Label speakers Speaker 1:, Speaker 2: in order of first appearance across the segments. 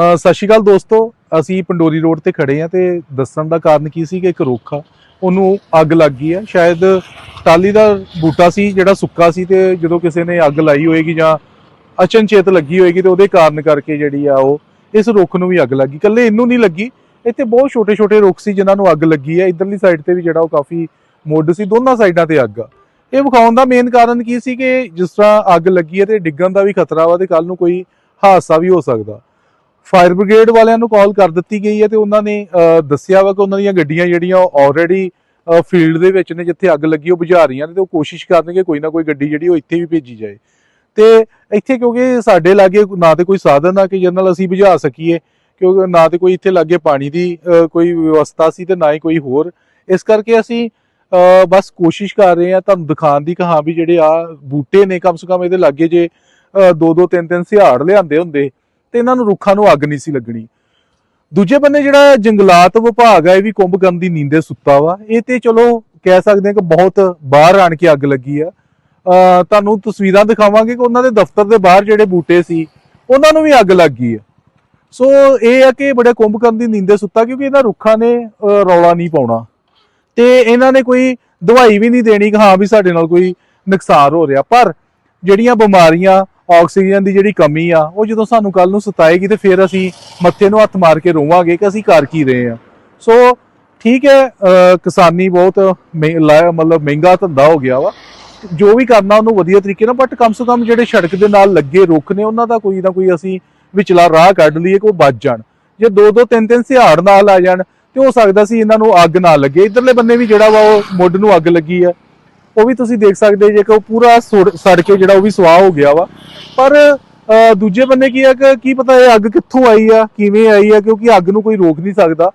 Speaker 1: ਸਤਿ ਸ਼੍ਰੀ ਅਕਾਲ ਦੋਸਤੋ। ਅਸੀਂ ਪੰਡੋਰੀ ਰੋਡ ਤੇ ਖੜੇ ਆ ਤੇ ਦੱਸਣ ਦਾ ਕਾਰਨ ਕੀ ਸੀ ਕਿ ਇੱਕ ਰੁੱਖ ਆ, ਉਹਨੂੰ ਅੱਗ ਲੱਗ ਗਈ ਆ। ਸ਼ਾਇਦ ਟਾਲੀ ਦਾ ਬੂਟਾ ਸੀ, ਜਿਹੜਾ ਸੁੱਕਾ ਸੀ ਤੇ ਜਦੋਂ ਕਿਸੇ ਨੇ ਅੱਗ ਲਾਈ ਹੋਏਗੀ ਜਾਂ ਅਚਨਚੇਤ ਲੱਗੀ ਹੋਏਗੀ ਤੇ ਉਹਦੇ ਕਾਰਨ ਕਰਕੇ ਜਿਹੜੀ ਆ ਉਹ ਇਸ ਰੁੱਖ ਨੂੰ ਵੀ ਅੱਗ ਲੱਗੀ ਕੱਲੇ ਇਹਨੂੰ ਨਹੀਂ ਲੱਗੀ, ਇੱਥੇ ਬਹੁਤ ਛੋਟੇ ਛੋਟੇ ਰੁੱਖ ਸੀ ਜਿਨ੍ਹਾਂ ਨੂੰ ਅੱਗ ਲੱਗੀ ਆ। ਇਧਰਲੀ ਸਾਈਡ ਤੇ ਵੀ ਜਿਹੜਾ ਉਹ ਕਾਫੀ ਮੁੱਢ ਸੀ, ਦੋਨਾਂ ਸਾਈਡਾਂ ਤੇ ਅੱਗ ਆ। ਇਹ ਵਿਖਾਉਣ ਦਾ ਮੇਨ ਕਾਰਨ ਕੀ ਸੀ ਕਿ ਜਿਸ ਤਰ੍ਹਾਂ ਅੱਗ ਲੱਗੀ ਹੈ ਤੇ ਡਿੱਗਣ ਦਾ ਵੀ ਖਤਰਾ ਵਾ ਤੇ ਕੱਲ ਨੂੰ ਕੋਈ ਹਾਦਸਾ ਵੀ ਹੋ ਸਕਦਾ। ਫਾਇਰ ਬ੍ਰਿਗੇਡ ਵਾਲਿਆਂ ਨੂੰ ਕਾਲ ਕਰ ਦਿੱਤੀ ਗਈ ਹੈ ਤੇ ਉਹਨਾਂ ਨੇ ਦੱਸਿਆ ਵਾ ਕਿ ਉਹਨਾਂ ਦੀਆਂ ਗੱਡੀਆਂ ਜਿਹੜੀਆਂ ਆਲਰੇਡੀ ਫੀਲਡ ਦੇ ਵਿੱਚ ਨੇ, ਜਿੱਥੇ ਅੱਗ ਲੱਗੀ, ਉਹ ਬੁਝਾ ਰਹੀਆਂ ਨੇ ਤੇ ਉਹ ਕੋਸ਼ਿਸ਼ ਕਰਨਗੇ ਕੋਈ ਨਾ ਕੋਈ ਗੱਡੀ ਜਿਹੜੀ ਉਹ ਇੱਥੇ ਵੀ ਭੇਜੀ ਜਾਏ। ਤੇ ਇੱਥੇ ਕਿਉਂਕਿ ਸਾਡੇ ਲਾਗੇ ਨਾ ਤੇ ਕੋਈ ਸਾਧਨ ਆ ਕਿ ਜਿਹਦੇ ਨਾਲ ਅਸੀਂ ਬੁਝਾ ਸਕੀਏ, ਕਿਉਂਕਿ ਨਾ ਤੇ ਕੋਈ ਇੱਥੇ ਲਾਗੇ ਪਾਣੀ ਦੀ ਕੋਈ ਵਿਵਸਥਾ ਸੀ ਤੇ ਨਾ ਹੀ ਕੋਈ ਹੋਰ। ਇਸ ਕਰਕੇ ਅਸੀਂ ਬਸ ਕੋਸ਼ਿਸ਼ ਕਰ ਰਹੇ ਆ ਤੁਹਾਨੂੰ ਦਿਖਾਉਣ ਦੀ ਕਿ ਹਾਂ ਵੀ ਜਿਹੜੇ ਆ ਬੂਟੇ ਨੇ, ਕਮ ਸੇ ਕਮ ਇਹਦੇ ਲਾਗੇ ਜੇ ਦੋ ਦੋ ਤਿੰਨ ਤਿੰਨ ਸਿਹਾੜ ਲਿਆਂਦੇ ਹੁੰਦੇ ਤੇ ਇਹਨਾਂ ਨੂੰ ਰੁੱਖਾਂ ਨੂੰ ਅੱਗ ਨਹੀਂ ਸੀ ਲੱਗਣੀ। ਦੂਜੇ ਬੰਨੇ ਜਿਹੜਾ ਜੰਗਲਾਤ ਵਿਭਾਗ ਆ, ਇਹ ਵੀ ਕੁੰਭ ਦੀ ਨੀਂਦੇ ਸੁੱਤਾ ਵਾ। ਇਹ ਤੇ ਚਲੋ ਕਹਿ ਸਕਦੇ ਹਾਂ ਕਿ ਬਹੁਤ ਬਾਹਰ ਆਣ ਕੇ ਅੱਗ ਲੱਗੀ ਆ। ਤੁਹਾਨੂੰ ਤਸਵੀਰਾਂ ਦਿਖਾਵਾਂਗੇ ਕਿ ਉਹਨਾਂ ਦੇ ਦਫ਼ਤਰ ਦੇ ਬਾਹਰ ਜਿਹੜੇ ਬੂਟੇ ਸੀ, ਉਹਨਾਂ ਨੂੰ ਵੀ ਅੱਗ ਲੱਗ ਗਈ ਆ। ਸੋ ਇਹ ਆ ਕਿ ਬੜੇ ਕੁੰਭਕਰਨ ਦੀ ਨੀਂਦੇ ਸੁੱਤਾ ਕਿਉਂਕਿ ਇਹਨਾਂ ਰੁੱਖਾਂ ਨੇ ਰੌਲਾ ਨਹੀਂ ਪਾਉਣਾ। ਤੇ ਇਹਨਾਂ ਨੇ ਕੋਈ ਦਵਾਈ ਵੀ ਨਹੀਂ ਦੇਣੀ ਕਿ ਹਾਂ ਵੀ ਸਾਡੇ ਨਾਲ ਕੋਈ ਨੁਕਸਾਨ ਹੋ ਰਿਹਾ। ਪਰ ਜਿਹੜੀਆਂ ਬਿਮਾਰੀਆਂ ਆਕਸੀਜਨ ਦੀ ਜਿਹੜੀ ਕਮੀ ਆ, ਉਹ ਜਦੋਂ ਸਾਨੂੰ ਕੱਲ ਨੂੰ ਸਤਾਏਗੀ ਤੇ ਫਿਰ ਅਸੀਂ ਮੱਥੇ ਨੂੰ ਹੱਥ ਮਾਰ ਕੇ ਰੋਵਾਂਗੇ ਕਿ ਅਸੀਂ ਕਰ ਕੀ ਰਹੇ ਆ। ਸੋ ਠੀਕ ਹੈ ਕਿਸਾਨੀ ਬਹੁਤ ਮਹਿ- ਮਤਲਬ ਮਹਿੰਗਾ ਧੰਦਾ ਹੋ ਗਿਆ ਵਾ। ਜੋ ਵੀ ਕਰਨਾ ਉਹਨੂੰ ਵਧੀਆ ਤਰੀਕੇ ਨਾਲ ਬਟ ਕਮ ਸੇ ਕਮ ਜਿਹੜੇ ਸੜਕ ਦੇ ਨਾਲ ਲੱਗੇ ਰੁੱਖ ਨੇ, ਉਹਨਾਂ ਦਾ ਕੋਈ ਨਾ ਕੋਈ ਅਸੀਂ ਵਿਚਲਾ ਰਾਹ ਕੱਢ ਲਈਏ ਕਿ ਉਹ ਬਚ ਜਾਣ। ਜੇ ਦੋ ਦੋ, ਤਿੰਨ ਤਿੰਨ ਸਿਹਾੜ ਨਾਲ ਆ ਜਾਣ, ਤੇ ਹੋ ਸਕਦਾ ਸੀ ਇਹਨਾਂ ਨੂੰ ਅੱਗ ਨਾ ਲੱਗੇ। ਇਧਰਲੇ ਬੰਨੇ ਵੀ ਜਿਹੜਾ ਵਾ ਉਹ ਮੁੱਢ ਨੂੰ ਅੱਗ ਲੱਗੀ ਆ। ਉਹ ਵੀ ਤੁਸੀਂ ਦੇਖ ਸਕਦੇ ਜੇ ਕਿ ਉਹ ਪੂਰਾ ਸੜ ਕੇ ਜਿਹੜਾ ਉਹ ਵੀ ਸਵਾਹ ਹੋ ਗਿਆ ਵਾ। ਪਰ ਦੂਜੇ ਬੰਨੇ ਕੀ ਆ ਕਿ ਕੀ ਪਤਾ ਇਹ ਅੱਗ ਕਿੱਥੋਂ ਆਈ ਆ ਕਿਵੇਂ ਆਈ ਆ ਕਿਉਂਕਿ ਅੱਗ ਨੂੰ ਕੋਈ ਰੋਕ ਨਹੀਂ ਸਕਦਾ।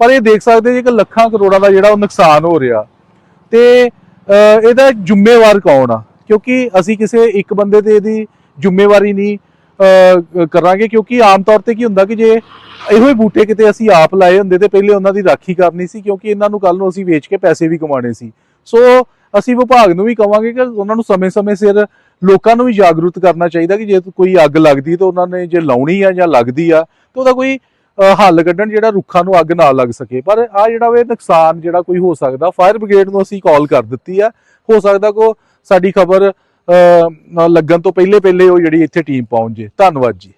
Speaker 1: ਪਰ ਇਹ ਦੇਖ ਸਕਦੇ ਜੇ ਕਿ ਲੱਖਾਂ ਕਰੋੜਾਂ ਦਾ ਜਿਹੜਾ ਉਹ ਨੁਕਸਾਨ ਹੋ ਰਿਹਾ। ਤੇ ਇਹਦਾ ਜ਼ਿੰਮੇਵਾਰ ਕੌਣ ਆ? ਕਿਉਂਕਿ ਅਸੀਂ ਕਿਸੇ ਇੱਕ ਬੰਦੇ ਤੇ ਇਹਦੀ ਜ਼ਿੰਮੇਵਾਰੀ ਨਹੀਂ ਅਹ, ਕਰਾਂਗੇ। ਕਿਉਂਕਿ ਆਮ ਤੌਰ ਤੇ ਕੀ ਹੁੰਦਾ ਕਿ ਜੇ ਇਹੋ ਹੀ ਬੂਟੇ ਕਿਤੇ ਅਸੀਂ ਆਪ ਲਾਏ ਹੁੰਦੇ ਤੇ ਪਹਿਲੇ ਉਹਨਾਂ ਦੀ ਰਾਖੀ ਕਰਨੀ ਸੀ ਕਿਉਂਕਿ ਇਹਨਾਂ ਨੂੰ ਕੱਲ ਨੂੰ ਅਸੀਂ ਵੇਚ ਕੇ ਪੈਸੇ ਵੀ ਕਮਾਉਣੇ ਸੀ। ਸੋ ਅਸੀਂ ਵਿਭਾਗ ਨੂੰ ਵੀ ਕਵਾਂਗੇ ਕਿ ਉਹਨਾਂ ਨੂੰ ਸਮੇਂ-ਸਮੇਂ ਸਿਰ ਲੋਕਾਂ ਨੂੰ ਵੀ ਜਾਗਰੂਕ ਕਰਨਾ ਚਾਹੀਦਾ ਕਿ ਜੇ ਕੋਈ ਅੱਗ ਲੱਗਦੀ ਤਾਂ ਉਹਨਾਂ ਨੇ ਜੇ ਲਾਉਣੀ ਆ ਜਾਂ ਲੱਗਦੀ ਆ ਤਾਂ ਉਹਦਾ ਕੋਈ ਹੱਲ ਕੱਢਣ ਜਿਹੜਾ ਰੁੱਖਾਂ ਨੂੰ ਅੱਗ ਨਾ ਲੱਗ ਸਕੇ। ਪਰ ਆ ਜਿਹੜਾ ਵੇ ਨੁਕਸਾਨ ਜਿਹੜਾ ਕੋਈ ਹੋ ਸਕਦਾ, ਫਾਇਰ ਬ੍ਰਿਗੇਡ ਨੂੰ ਅਸੀਂ ਕਾਲ ਕਰ ਦਿੱਤੀ ਆ। ਹੋ ਸਕਦਾ ਕੋ ਸਾਡੀ ਖਬਰ ਲੱਗਣ ਤੋਂ ਪਹਿਲੇ ਪਹਿਲੇ ਉਹ ਜਿਹੜੀ ਇੱਥੇ ਟੀਮ ਪਹੁੰਚ ਜੇ। ਧੰਨਵਾਦ ਜੀ।